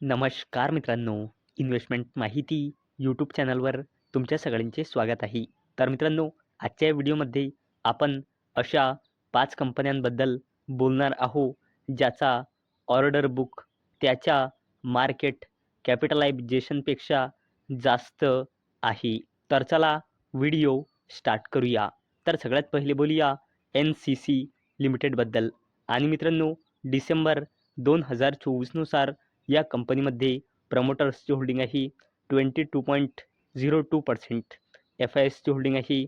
नमस्कार मित्रांनो इन्व्हेस्टमेंट माहिती यूट्यूब चॅनलवर तुमच्या सगळ्यांचे स्वागत आहे. तर मित्रांनो आजच्या व्हिडिओमध्ये आपण अशा पाच कंपन्यांबद्दल बोलणार आहो ज्याचा ऑर्डर बुक त्याच्या मार्केट कॅपिटलायझेशनपेक्षा जास्त आहे. तर चला व्हिडिओ स्टार्ट करूया. तर सगळ्यात पहिले बोलूया एन सी सी लिमिटेडबद्दल आणि मित्रांनो डिसेंबर दोन हजार चोवीसनुसार या कंपनीमध्ये प्रमोटर्सची होल्डिंग आहे twenty two point zero two percent F I एसची होल्डिंग आहे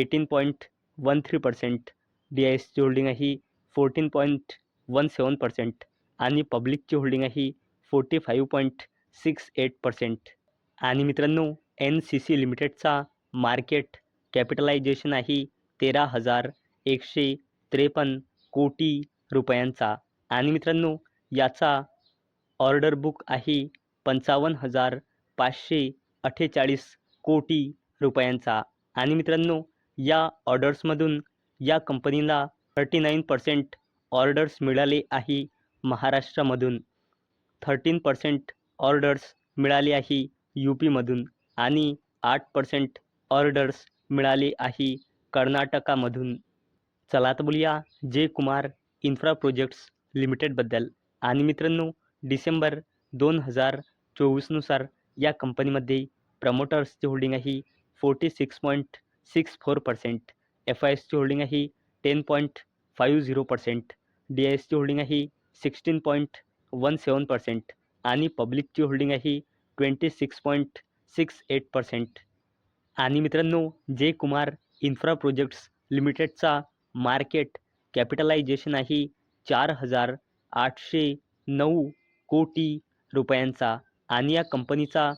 eighteen point one three percent D I एसची होल्डिंग आहे fourteen point one seven percent आणि पब्लिकची होल्डिंग आहे forty five point six eight percent. आणि मित्रांनो एन सी सी लिमिटेडचा मार्केट कॅपिटलायझेशन आहे तेरा हजार एकशे त्रेपन्न कोटी रुपयांचा. आणि मित्रांनो याचा ऑर्डर बुक आहे पंचावन्न हजार पाचशे अठ्ठेचाळीस कोटी रुपयांचा. आणि मित्रांनो या ऑर्डर्समधून या कंपनीला थर्टी नाईन पर्सेंट ऑर्डर्स मिळाले आहे महाराष्ट्रामधून. थर्टीन पर्सेंट ऑर्डर्स मिळाले आहे यू पीमधून. आणि आठ पर्सेंट ऑर्डर्स मिळाले आहे कर्नाटकामधून. चला तर बोलूया जे कुमार इन्फ्रा प्रोजेक्ट्स लिमिटेडबद्दल. आणि मित्रांनो डिसेंबर दोन हजार चोवीसनुसार या कंपनीमध्ये प्रमोटर्सची होल्डिंग आहे forty six point six four percent F I एसची होल्डिंग आहे ten point five zero percent D I एसची होल्डिंग आहे sixteen point one seven percent आणि पब्लिकची होल्डिंग आहे twenty six point six eight percent. आणि मित्रांनो जे कुमार इन्फ्रा प्रोजेक्ट्स लिमिटेडचा मार्केट कॅपिटलायझेशन आहे चार हजार आठशे नऊ कोटी रुपयांचा आणि या कंपनीचा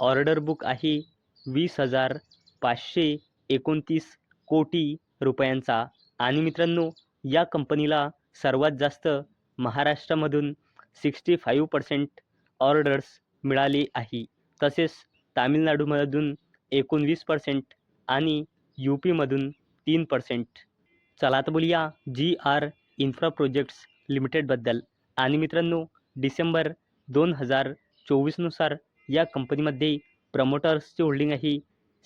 ऑर्डर बुक आहे वीस हजार पाचशे एकोणतीस कोटी रुपयांचा. आणि मित्रांनो या कंपनीला सर्वात जास्त महाराष्ट्रामधून सिक्स्टी फाईव्ह पर्सेंट ऑर्डर्स मिळाले आहे. तसेच तामिळनाडूमधून एकोणवीस पर्सेंट आणि यू पीमधून तीन पर्सेंट चला तर बोलूया जी आर इन्फ्रा प्रोजेक्ट्स लिमिटेडबद्दल आणि मित्रांनो डिसेंबर दोन हजार चोवीसनुसार या कंपनीमध्ये प्रमोटर्सची होल्डिंग आहे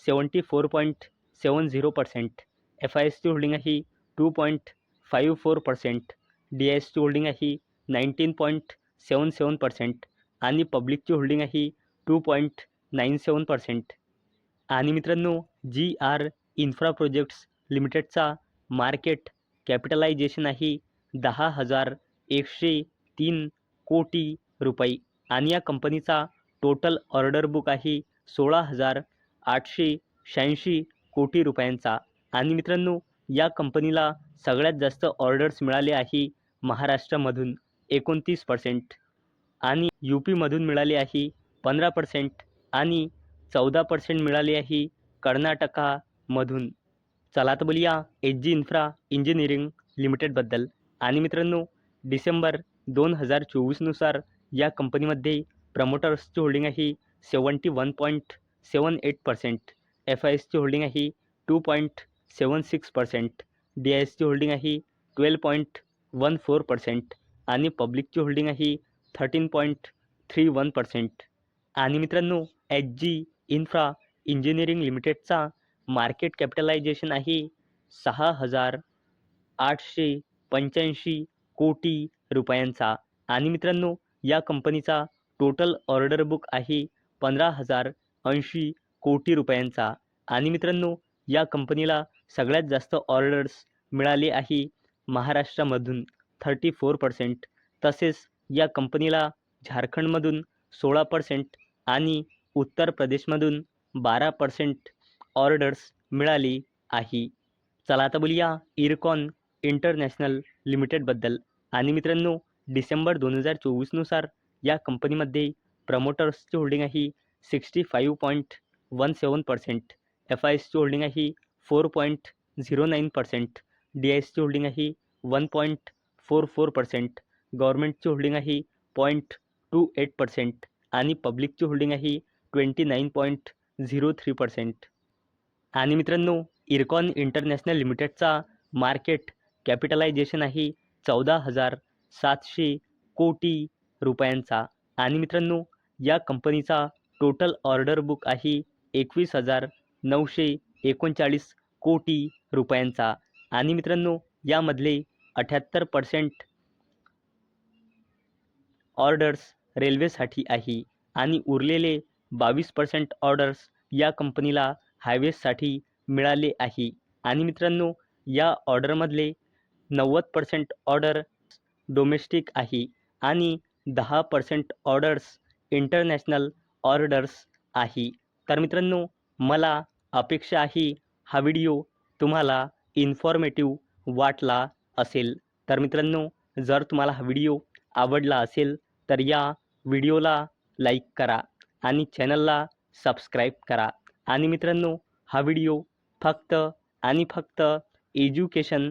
seventy four point seven zero percent F I एसची होल्डिंग आहे two point five four percent D I एसची होल्डिंग आहे nineteen point seven seven percent आणि पब्लिकची होल्डिंग आहे two point nine seven percent. आणि मित्रांनो जी आर इन्फ्रा प्रोजेक्ट्स लिमिटेडचा मार्केट कॅपिटलायझेशन आहे दहा हजार एकशे तीन कोटी रुपये. आणि या कंपनीचा टोटल ऑर्डर बुक आहे सोळा हजार आठशे शहाऐंशी कोटी रुपयांचा. आणि मित्रांनो या कंपनीला सगळ्यात जास्त ऑर्डर्स मिळाले आहे महाराष्ट्रामधून एकोणतीस पर्सेंट आणि यू पीमधून मिळाले आहे पंधरा पर्सेंट आणि चौदा पर्सेंट मिळाले आहे कर्नाटकामधून. चला तर बोलूया एच जी इन्फ्रा इंजिनिअरिंग लिमिटेडबद्दल. आणि मित्रांनो डिसेंबर दोन हजार चोवीसनुसार या कंपनीमध्ये प्रमोटर्सची होल्डिंग आहे seventy one point seven eight percent F I एसची होल्डिंग आहे two point seven six percent D I एसची होल्डिंग आहे twelve point one four percent आणि पब्लिकची होल्डिंग आहे thirteen point three one percent. आणि मित्रांनो एच जी इन्फ्रा इंजिनिअरिंग लिमिटेडचा मार्केट कॅपिटलायझेशन आहे सहा हजार आठशे पंच्याऐंशी कोटी रुपयांचा. आणि मित्रांनो या कंपनीचा टोटल ऑर्डर बुक आहे पंधरा हजार ऐंशी कोटी रुपयांचा. आणि मित्रांनो या कंपनीला सगळ्यात जास्त ऑर्डर्स मिळाले आहे महाराष्ट्रामधून थर्टी फोर पर्सेंट तसेच या कंपनीला झारखंडमधून सोळा पर्सेंट आणि उत्तर प्रदेशमधून बारा पर्सेंट ऑर्डर्स मिळाली आहे. चला आता बोलूया इरकॉन इंटरनॅशनल लिमिटेडबद्दल. आणि मित्रांनो डिसेंबर दोन हजार चोवीसनुसार या कंपनीमध्ये प्रमोटर्सची होल्डिंग आहे sixty five point one seven percent F I एसची होल्डिंग आहे four point zero nine percent D I एसची होल्डिंग आहे one point four four percent गव्हर्मेंटची holding आहे पॉईंट टू एट पर्सेंट आणि पब्लिकची होल्डिंग आहे twenty nine point zero three percent. आणि मित्रांनो इरकॉन इंटरनॅशनल लिमिटेडचा मार्केट कॅपिटलायझेशन आहे चौदा हजार सातशे कोटी रुपयांचा. आणि मित्रांनो या कंपनीचा टोटल ऑर्डर बुक आहे एकवीस हजार नऊशे एकोणचाळीस कोटी रुपयांचा. आणि मित्रांनो यामधले अठ्याहत्तर पर्सेंट ऑर्डर्स रेल्वेसाठी आहे. आणि उरलेले बावीस पर्सेंट ऑर्डर्स या कंपनीला हायवेजसाठी मिळाले आहे. आणि मित्रांनो या ऑर्डरमधले नव्वद पर्सेंट ऑर्डर डोमेस्टिक आहे आणि दहा पर्सेंट ऑर्डर्स इंटरनॅशनल ऑर्डर्स आहे. तर मित्रांनो मला अपेक्षा आहे हा व्हिडिओ तुम्हाला इन्फॉर्मेटिव्ह वाटला असेल. तर मित्रांनो जर तुम्हाला हा व्हिडिओ आवडला असेल तर या व्हिडिओला लाईक करा आणि चॅनलला सबस्क्राईब करा. आणि मित्रांनो हा व्हिडिओ फक्त आणि फक्त एज्युकेशन